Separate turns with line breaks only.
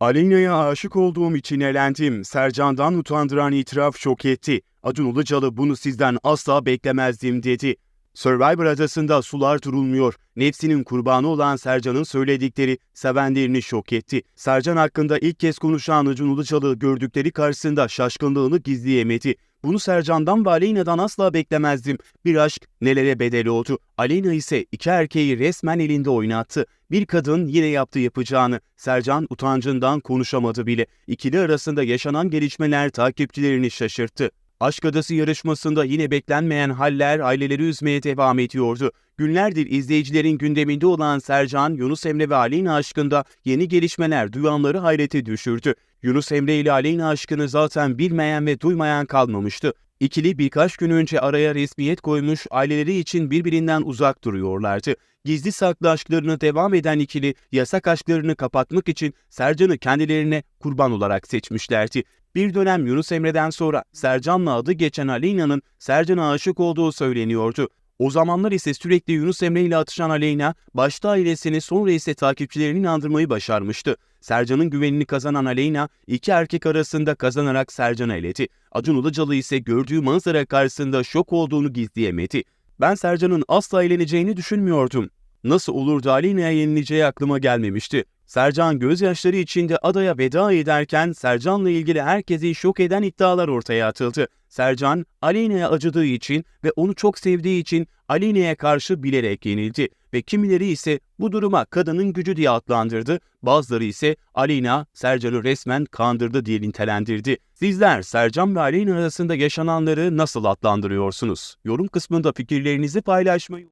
Aleyna'ya aşık olduğum için elendim. Sercan'dan utandıran itiraf şok etti. Acun Ilıcalı bunu sizden asla beklemezdim dedi. Survivor adasında sular durulmuyor. Nefsinin kurbanı olan Sercan'ın söyledikleri sevenlerini şok etti. Sercan hakkında ilk kez konuşan Acun Ilıcalı gördükleri karşısında şaşkınlığını gizleyemedi. Bunu Sercan'dan ve Aleyna'dan asla beklemezdim. Bir aşk nelere bedel oldu. Aleyna ise iki erkeği resmen elinde oynattı. Bir kadın yine yaptı yapacağını. Sercan utancından konuşamadı bile. İkili arasında yaşanan gelişmeler takipçilerini şaşırttı. Aşk Adası yarışmasında yine beklenmeyen haller aileleri üzmeye devam ediyordu. Günlerdir izleyicilerin gündeminde olan Sercan, Yunus Emre ve Aleyna aşkında yeni gelişmeler duyanları hayrete düşürdü. Yunus Emre ile Aleyna aşkını zaten bilmeyen ve duymayan kalmamıştı. İkili birkaç gün önce araya resmiyet koymuş, aileleri için birbirinden uzak duruyorlardı. Gizli saklı aşklarını devam eden ikili, yasak aşklarını kapatmak için Sercan'ı kendilerine kurban olarak seçmişlerdi. Bir dönem Yunus Emre'den sonra Sercan'la adı geçen Aleyna'nın Sercan'a aşık olduğu söyleniyordu. O zamanlar ise sürekli Yunus Emre ile atışan Aleyna, başta ailesini sonra ise takipçilerini inandırmayı başarmıştı. Sercan'ın güvenini kazanan Aleyna, iki erkek arasında kazanarak Sercan'a eledi. Acun Ilıcalı ise gördüğü manzara karşısında şok olduğunu gizleyemedi. Ben Sercan'ın asla eğleneceğini düşünmüyordum. Nasıl olur da Aleyna'ya yenileceği aklıma gelmemişti. Sercan gözyaşları içinde adaya veda ederken Sercan'la ilgili herkesi şok eden iddialar ortaya atıldı. Sercan, Aleyna'ya acıdığı için ve onu çok sevdiği için Aleyna'ya karşı bilerek yenildi ve kimileri ise bu duruma kadının gücü diye adlandırdı, bazıları ise Aleyna Sercan'ı resmen kandırdı diye nitelendirdi. Sizler Sercan ve Aleyna arasında yaşananları nasıl adlandırıyorsunuz? Yorum kısmında fikirlerinizi paylaşmayı